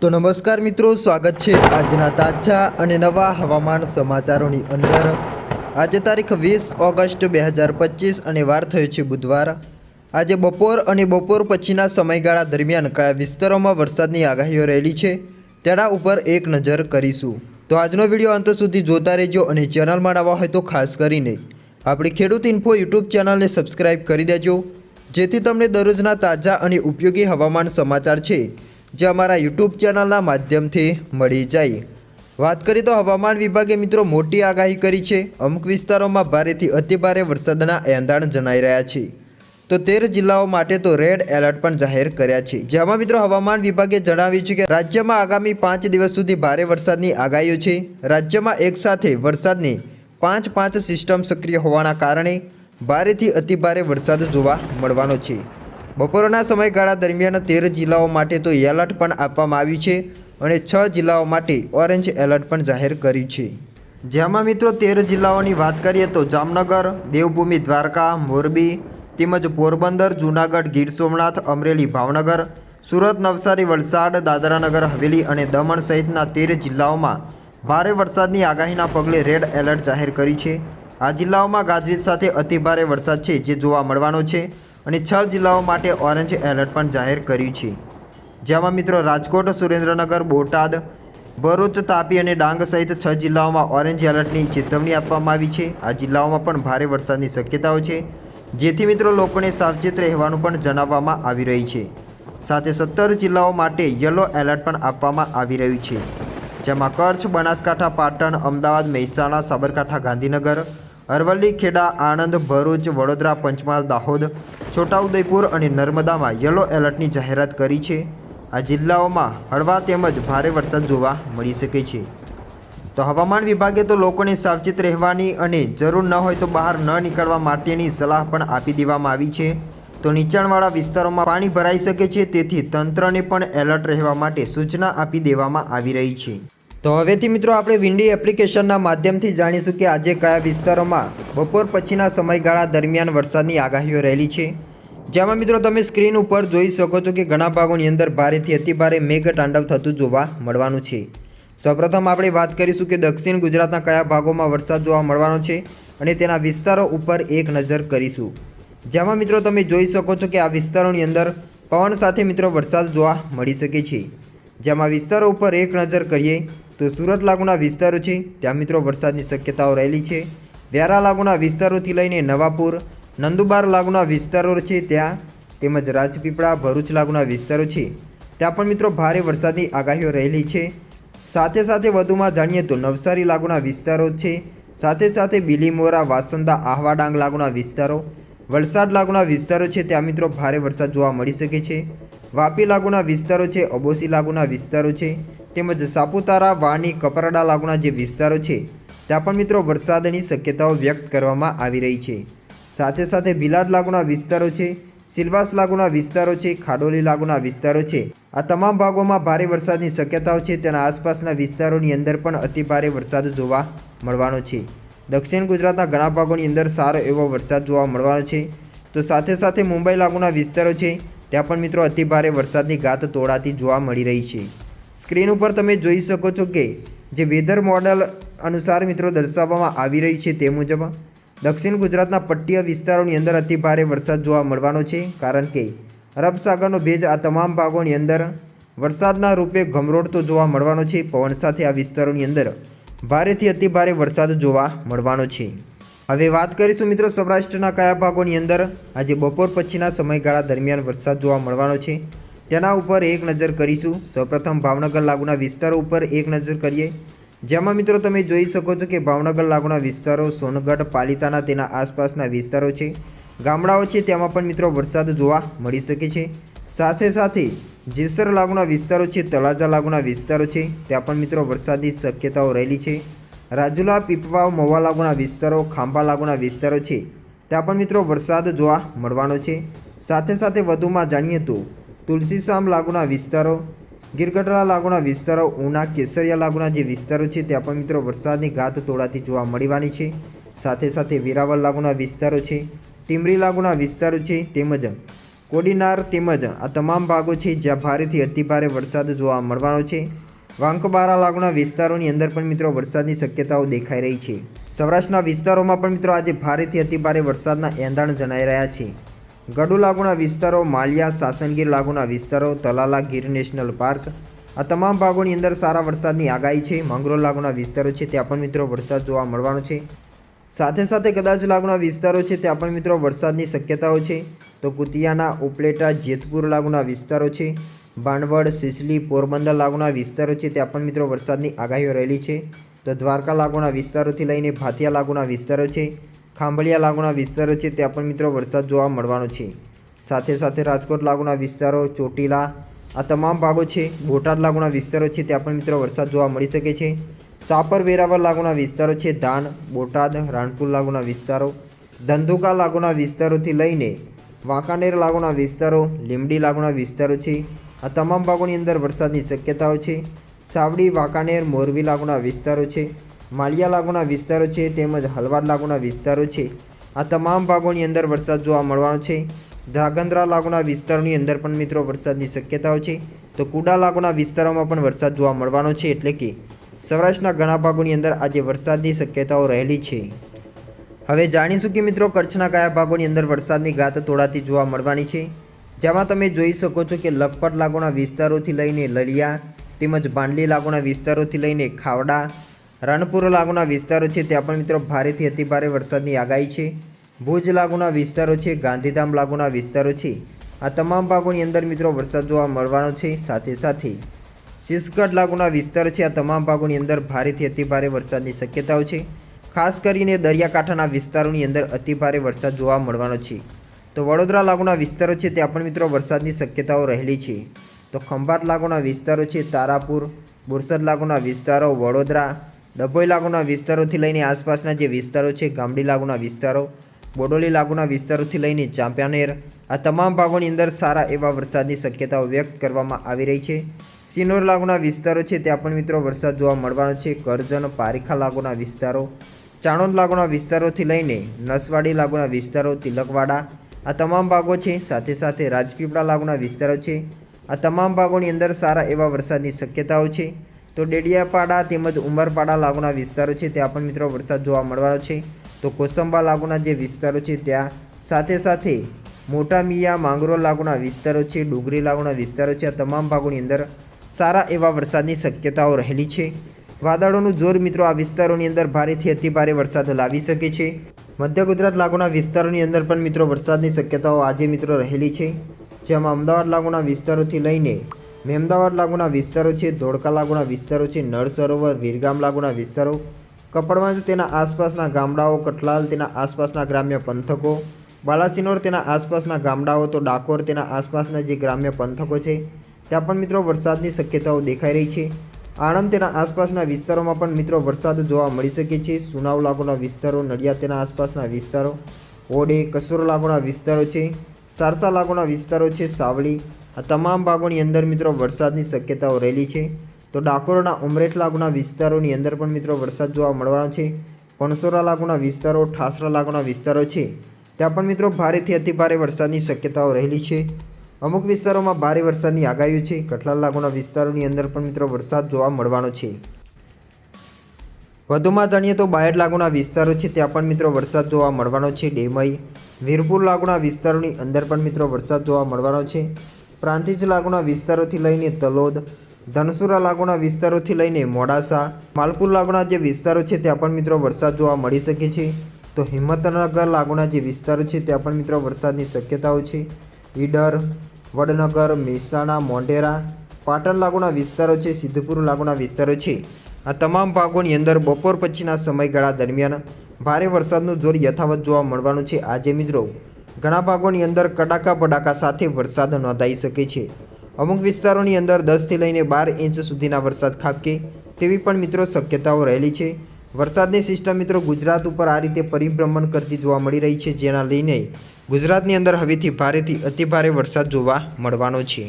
તો નમસ્કાર મિત્રો, સ્વાગત છે આજના તાજા અને નવા હવામાન સમાચારોની અંદર. આજે તારીખ વીસ ઓગસ્ટ બે હજાર પચીસ અને વાર થયો છે બુધવાર. આજે બપોર અને બપોર પછીના સમયગાળા દરમિયાન કયા વિસ્તારોમાં વરસાદની આગાહીઓ રહેલી છે, તેના ઉપર એક નજર કરીશું. તો આજનો વીડિયો અંત સુધી જોતા રહેજો અને ચેનલમાં નવા હોય તો ખાસ કરીને આપણી ખેડૂત ઇન્ફો યુટ્યુબ ચેનલને સબસ્ક્રાઇબ કરી દેજો, જેથી તમને દરરોજના તાજા અને ઉપયોગી હવામાન સમાચાર છે જે અમારા યુટ્યુબ ચેનલના માધ્યમથી મળી જાય. વાત કરીએ તો હવામાન વિભાગે મિત્રો મોટી આગાહી કરી છે. અમુક વિસ્તારોમાં ભારેથી અતિભારે વરસાદના એંધાણ જણાઈ રહ્યા છે. તો તેર જિલ્લાઓ માટે તો રેડ એલર્ટ પણ જાહેર કર્યા છે. જેમાં મિત્રો હવામાન વિભાગે જણાવ્યું છે કે રાજ્યમાં આગામી પાંચ દિવસ સુધી ભારે વરસાદની આગાહીઓ છે. રાજ્યમાં એકસાથે વરસાદની પાંચ પાંચ સિસ્ટમ સક્રિય હોવાના કારણે ભારેથી અતિભારે વરસાદ જોવા મળવાનો છે. બપોરના સમયગાળા દરમિયાન તેર જિલ્લાઓ માટે તો એલર્ટ પણ આપવામાં આવ્યું છે અને છ જિલ્લાઓ માટે ઓરેન્જ એલર્ટ પણ જાહેર કર્યું છે. જેમાં મિત્રો તેર જિલ્લાઓની વાત કરીએ તો જામનગર, દેવભૂમિ, દ્વારકા, મોરબી, તેમજ પોરબંદર, જૂનાગઢ, ગીર સોમનાથ, અમરેલી, ભાવનગર, સુરત, નવસારી, વલસાડ, દાદરાનગર, હવેલી અને દમણ સહિતના તેર જિલ્લાઓમાં ભારે વરસાદની આગાહીના પગલે રેડ એલર્ટ જાહેર કર્યું છે. આ જિલ્લાઓમાં ગાજવીજ સાથે અતિભારે વરસાદ છે, જે જોવા મળવાનો છે. અને છ જિલ્લાઓ માટે ઓરેન્જ એલર્ટ પણ જાહેર કર્યું છે. જેમાં મિત્રો રાજકોટ, સુરેન્દ્રનગર, બોટાદ, ભરૂચ, તાપી અને ડાંગ સહિત છ જિલ્લાઓમાં ઓરેન્જ એલર્ટની ચેતવણી આપવામાં આવી છે. આ જિલ્લાઓમાં પણ ભારે વરસાદની શક્યતાઓ છે, જેથી મિત્રો લોકોને સાવચેત રહેવાનું પણ જણાવવામાં આવી રહી છે. સાથે સત્તર જિલ્લાઓ માટે યલો એલર્ટ પણ આપવામાં આવી રહ્યું છે, જેમાં કચ્છ, બનાસકાંઠા, પાટણ, અમદાવાદ, મહેસાણા, સાબરકાંઠા, ગાંધીનગર, અરવલ્લી, ખેડા, આણંદ, ભરૂચ, વડોદરા, પંચમહાલ, દાહોદ છોટાઉદેપુર અને નર્મદામાં યલો એલર્ટની જાહેરાત કરી છે. આ જિલ્લાઓમાં હળવા તેમજ ભારે વરસાદ જોવા મળી શકે છે. તો હવામાન વિભાગે તો લોકોને સાવચેત રહેવાની અને જરૂર ન હોય તો બહાર ન નીકળવા માટેની સલાહ પણ આપી દેવામાં આવી છે. તો નીચાણવાળા વિસ્તારોમાં પાણી ભરાઈ શકે છે, તેથી તંત્રને પણ એલર્ટ રહેવા માટે સૂચના આપી દેવામાં આવી રહી છે. તો હવેથી મિત્રો આપણે વિન્ડી એપ્લિકેશનના માધ્યમથી જાણીશું કે આજે કયા વિસ્તારોમાં બપોર પછીના સમયગાળા દરમિયાન વરસાદની આગાહીઓ રહેલી છે. જેમાં મિત્રો તમે સ્ક્રીન ઉપર જોઈ શકો છો કે ઘણા ભાગોની અંદર ભારેથી અતિભારે મેઘ તાંડવ થતું જોવા મળવાનું છે. સૌપ્રથમ આપણે વાત કરીશું કે દક્ષિણ ગુજરાતના કયા ભાગોમાં વરસાદ જોવા મળવાનો છે અને તેના વિસ્તારો ઉપર એક નજર કરીશું. જેમાં મિત્રો તમે જોઈ શકો છો કે આ વિસ્તારોની અંદર પવન સાથે મિત્રો વરસાદ જોવા મળી શકે છે. જેમાં વિસ્તારો ઉપર એક નજર કરીએ તો સુરત લાગુના વિસ્તારો છે, ત્યાં મિત્રો વરસાદની શક્યતાઓ રહેલી છે. વ્યારા લાગુના વિસ્તારોથી લઈને નવાપુર નંદુબાર લાગુના વિસ્તારો છે ત્યાં તેમજ રાજપીપળા, ભરૂચ લાગુના વિસ્તારો છે. ત્યાં પણ મિત્રો ભારે વરસાદની આગાહીઓ રહેલી છે. સાથે સાથે વધુમાં જાણીએ તો નવસારી લાગુના વિસ્તારો છે. સાથે સાથે બિલીમોરા, વાસંદા આહવા ડાંગ લાગુના વિસ્તારો. વલસાડ લાગુના વિસ્તારો છે ત્યાં મિત્રો ભારે વરસાદ જોવા મળી શકે છે. વાપી લાગુના વિસ્તારો છે અબોસી લાગુના વિસ્તારો છે. તેમજ સાપુતારા, વાની, કપરાડા લાગુના જે વિસ્તારો છે, ત્યાં પણ મિત્રો વરસાદની શક્યતાઓ વ્યક્ત કરવામાં આવી રહી છે. સાથે સાથે ભીલાડ લાગુના વિસ્તારો છે, સિલવાસ લાગુના વિસ્તારો છે, ખાડોલી લાગુના વિસ્તારો છે. આ તમામ ભાગોમાં ભારે વરસાદની શક્યતાઓ છે, તેના આસપાસના વિસ્તારોની અંદર પણ અતિભારે વરસાદ જોવા મળવાનો છે. દક્ષિણ ગુજરાતના ઘણા ભાગોની અંદર સારો એવો વરસાદ જોવા મળવાનો છે. તો સાથે સાથે મુંબઈ લાગુના વિસ્તારો છે, ત્યાં પણ મિત્રો અતિભારે વરસાદની ગાત તોડાતી જોવા મળી રહી છે. સ્ક્રીન ઉપર તમે જોઈ શકો છો કે જે વેધર મોડલ અનુસાર મિત્રો દર્શાવવામાં આવી રહી છે તે મુજબ દક્ષિણ ગુજરાતના પટ્ટીય વિસ્તારોની અંદર અતિભારે વરસાદ જોવા મળવાનો છે, કારણ કે અરબ સાગરનો ભેજ આ તમામ ભાગોની અંદર વરસાદના રૂપે ગમરોડતો જોવા મળવાનો છે. પવન સાથે આ વિસ્તારોની અંદર ભારેથી અતિભારે વરસાદ જોવા મળવાનો છે. હવે વાત કરીશું મિત્રો સૌરાષ્ટ્રના કયા ભાગોની અંદર. આજે બપોર પછીના સમયગાળા દરમિયાન વરસાદ જોવા મળવાનો છે. તેના ઉપર એક નજર કરીશું. સૌપ્રથમ ભાવનગર લાગુના વિસ્તારો ઉપર એક નજર કરીએ. જેમાં મિત્રો તમે જોઈ શકો છો કે ભાવનગર લાગુના વિસ્તારો, સોનગઢ, પાલિતાના તેના આસપાસના વિસ્તારો છે. ગામડાઓ છે, તેમાં પણ મિત્રો વરસાદ જોવા મળી શકે છે. સાથે સાથે જેસર લાગુના વિસ્તારો છે, તળાજા લાગુના વિસ્તારો છે, ત્યાં પણ મિત્રો વરસાદની શક્યતાઓ રહેલી છે. રાજુલા પીપવાવ મવા લાગુના વિસ્તારો, ખાંભા લાગુના વિસ્તારો છે, ત્યાં પણ મિત્રો વરસાદ જોવા મળવાનો છે. સાથે સાથે વધુમાં જાણીએ તો તુલસીશામ લાગુના વિસ્તારો ગીરગઢડા લાગુના વિસ્તારો, ઉના, કેસરિયા લાગુના જે વિસ્તારો છે, ત્યાં પણ મિત્રો વરસાદની ગાત તોડાતી જોવા મળવાની છે. સાથે સાથે વેરાવળ લાગુના વિસ્તારો છે, ટીમરી લાગુના વિસ્તારો છે, તેમજ કોડીનાર તેમજ આ તમામ ભાગો છે, જ્યાં ભારેથી અતિભારે વરસાદ જોવા મળવાનો છે. વાંકબારા લાગુના વિસ્તારોની અંદર પણ મિત્રો વરસાદની શક્યતાઓ દેખાઈ રહી છે. સૌરાષ્ટ્રના વિસ્તારોમાં પણ મિત્રો આજે ભારેથી અતિભારે વરસાદના એંધાણ જણાઈ રહ્યા છે. ગડુ લાગુના વિસ્તારો, માલિયા સાસનગીર લાગુના વિસ્તારો, તલાલા ગીર નેશનલ પાર્ક, આ તમામ ભાગોની અંદર સારા વરસાદની આગાહી છે. મંગરોળ લાગુના વિસ્તારો છે, ત્યાં પણ મિત્રો વરસાદ જોવા મળવાનો છે. સાથે સાથે કદાચ લાગુના વિસ્તારો છે, ત્યાં પણ મિત્રો વરસાદની શક્યતાઓ છે. તો કુતિયાના, ઉપલેટા, જેતપુર લાગુના વિસ્તારો છે. ભાંડવડ સિસલી, પોરબંદર લાગુના વિસ્તારો છે, ત્યાં પણ મિત્રો વરસાદની આગાહીઓ રહેલી છે. તો દ્વારકા લાગુના વિસ્તારોથી લઈને ભાતિયા લાગુના વિસ્તારો છે. ખાંભળિયા લાગુના વિસ્તારો છે ત્યાં પણ મિત્રો વરસાદ જોવા મળવાનો છે. સાથે સાથે રાજકોટ લાગુના વિસ્તારો, ચોટીલા, આ તમામ ભાગો છે, બોટાદ લાગુના વિસ્તારો છે ત્યાં પણ મિત્રો વરસાદ જોવા મળી શકે છે. સાપર વેરાવળ લાગુના વિસ્તારો છે, ધાન, બોટાદ, રાણપુર લાગુના વિસ્તારો, ધંધુકા લાગુના વિસ્તારોથી લઈને વાંકાનેર લાગુના વિસ્તારો લીમડી લાગુના વિસ્તારો છે. આ તમામ ભાગોની અંદર વરસાદની શક્યતાઓ છે. સાવડી, વાંકાનેર, મોરબી લાગુના વિસ્તારો છે. માલિયા લાગુના વિસ્તારો છે તેમજ હલવાડ લાગુના વિસ્તારો છે. આ તમામ ભાગોની અંદર વરસાદ જોવા મળવાનો છે. ધ્રાગંદ્રા લાગુના વિસ્તારોની અંદર પણ મિત્રો વરસાદની શક્યતાઓ છે. તો કુડા લાગુના વિસ્તારોમાં પણ વરસાદ જોવા મળવાનો છે એટલે કે સૌરાષ્ટ્રના ઘણા ભાગોની અંદર આજે વરસાદની શક્યતાઓ રહેલી છે. હવે જાણીશું કે મિત્રો કચ્છના કયા ભાગોની અંદર વરસાદની ગાત તોડાતી જોવા મળવાની છે. જેમાં તમે જોઈ શકો છો કે લખપત લાગુના વિસ્તારોથી લઈને લળિયા તેમજ બાંડલી લાગુના વિસ્તારોથી લઈને ખાવડા રણપુર લાગુના વિસ્તારો છે, ત્યાં પણ મિત્રો ભારેથી અતિભારે વરસાદની આગાહી છે. ભુજ લાગુના વિસ્તારો છે, ગાંધીધામ લાગુના વિસ્તારો છે. આ તમામ ભાગોની અંદર મિત્રો વરસાદ જોવા મળવાનો છે, સાથે સાથે શિસગઢ લાગુના વિસ્તારો છે, આ તમામ ભાગોની અંદર ભારેથી અતિભારે વરસાદની શક્યતાઓ છે. ખાસ કરીને દરિયાકાંઠાના વિસ્તારોની અંદર અતિભારે વરસાદ જોવા મળવાનો છે. તો વડોદરા લાગુના વિસ્તારો છે, ત્યાં પણ મિત્રો વરસાદની શક્યતાઓ રહેલી છે. તો ખંભાત લાગુના વિસ્તારો છે, તારાપુર, બોરસદ લાગુના વિસ્તારો, વડોદરા ડભોઈ લાગુના વિસ્તારોથી લઈને આસપાસના જે વિસ્તારો છે, ગામડી લાગુના વિસ્તારો, બોડોલી લાગુના વિસ્તારોથી લઈને ચાંપિયાનેર, આ તમામ ભાગોની અંદર સારા એવા વરસાદની શક્યતાઓ વ્યક્ત કરવામાં આવી રહી છે. સિનોર લાગુના વિસ્તારો છે, ત્યાં પણ મિત્રો વરસાદ જોવા મળવાનો છે. કરજણ, પારીખા લાગુના વિસ્તારો, ચાણોદ લાગુના વિસ્તારોથી લઈને નસવાડી લાગુના વિસ્તારો, તિલકવાડા, આ તમામ ભાગો છે. સાથે સાથે રાજપીપળા લાગુના વિસ્તારો છે. આ તમામ ભાગોની અંદર સારા એવા વરસાદની શક્યતાઓ છે. તો ડેડિયાપાડા તેમજ ઉમરપાડા લાગુના વિસ્તારો છે, ત્યાં પણ મિત્રો વરસાદ જોવા મળવાનો છે. તો કોસંબા લાગુના જે વિસ્તારો છે, ત્યાં સાથે સાથે મોટા મિયા માંગરોળ લાગુના વિસ્તારો છે, ડુંગરી લાગુના વિસ્તારો છે, આ તમામ ભાગોની અંદર સારા એવા વરસાદની શક્યતાઓ રહેલી છે. વાદળોનું જોર મિત્રો આ વિસ્તારોની અંદર ભારેથી અતિભારે વરસાદ લાવી શકે છે. મધ્ય ગુજરાત લાગુના વિસ્તારોની અંદર પણ મિત્રો વરસાદની શક્યતાઓ આજે મિત્રો રહેલી છે. જેમાં અમદાવાદ લાગુના વિસ્તારોથી લઈને મેમદાવાદ લાગુના વિસ્તારો છે, ધોળકા લાગુના વિસ્તારો છે નળ સરોવર વીરગામ લાગુના વિસ્તારો. કપડવંજ તેના આસપાસના ગામડાઓ, કઠલાલ તેના આસપાસના ગ્રામ્ય પંથકો. બાલાસિનોર તેના આસપાસના ગામડાઓ તો ડાકોર તેના આસપાસના જે ગ્રામ્ય પંથકો છે. ત્યાં પણ મિત્રો વરસાદની શક્યતાઓ દેખાઈ રહી છે. આણંદ તેના આસપાસના વિસ્તારોમાં પણ મિત્રો વરસાદ જોવા મળી શકે છે. સુનાવ લાગુના વિસ્તારો, નડિયાદ તેના આસપાસના વિસ્તારો. ઓડે, કસોર લાગુના વિસ્તારો છે. સારસા લાગુના વિસ્તારો છે, સાવલી આ તમામ ભાગોની અંદર મિત્રો વરસાદની શક્યતાઓ રહેલી છે. તો ડાકોરના ઉમરેઠ લાગુના વિસ્તારોની અંદર પણ મિત્રો વરસાદ જોવા મળવાનો છે. પણસોરા લાગુના વિસ્તારો, ઠાસરા લાગુના વિસ્તારો છે. ત્યાં પણ મિત્રો ભારેથી અતિભારે વરસાદની શક્યતાઓ રહેલી છે. અમુક વિસ્તારોમાં ભારે વરસાદની આગાહીઓ છે. કઠલાલ લાગુના વિસ્તારોની અંદર પણ મિત્રો વરસાદ જોવા મળવાનો છે. વધુમાં જાણીએ તો બાયડ લાગુના વિસ્તારો છે. ત્યાં પણ મિત્રો વરસાદ જોવા મળવાનો છે. ડેમઈ, વીરપુર લાગુના વિસ્તારોની અંદર પણ મિત્રો વરસાદ જોવા મળવાનો છે. પ્રાંતિજ લાગુના વિસ્તારોથી લઈને તલોદ, ધનસુરા લાગુના વિસ્તારોથી લઈને મોડાસા, માલપુર લાગુના જે વિસ્તારો છે ત્યાં પણ મિત્રો વરસાદ જોવા મળી શકે છે. તો હિંમતનગર લાગુના જે વિસ્તારો છે ત્યાં પણ મિત્રો વરસાદની શક્યતાઓ છે. ઈડર, વડનગર, મહેસાણા, મોઢેરા, પાટણ લાગુના વિસ્તારો છે, સિદ્ધપુર લાગુના વિસ્તારો છે. આ તમામ ભાગોની અંદર બપોર પછીના સમયગાળા દરમિયાન ભારે વરસાદનું જોર યથાવત જોવા મળવાનું છે. આજે મિત્રો ઘણા ભાગોની અંદર કડાકા પડાકા સાથે વરસાદ નોંધાઈ શકે છે. અમુક વિસ્તારોની અંદર દસથી લઈને બાર ઇંચ સુધીના વરસાદ ખાબકે, તેવી પણ મિત્રો શક્યતાઓ રહેલી છે. વરસાદની સિસ્ટમ મિત્રો ગુજરાત ઉપર આ રીતે પરિભ્રમણ કરતી જોવા મળી રહી છે, જેના લઈને ગુજરાતની અંદર હવેથી ભારેથી અતિભારે વરસાદ જોવા મળવાનો છે.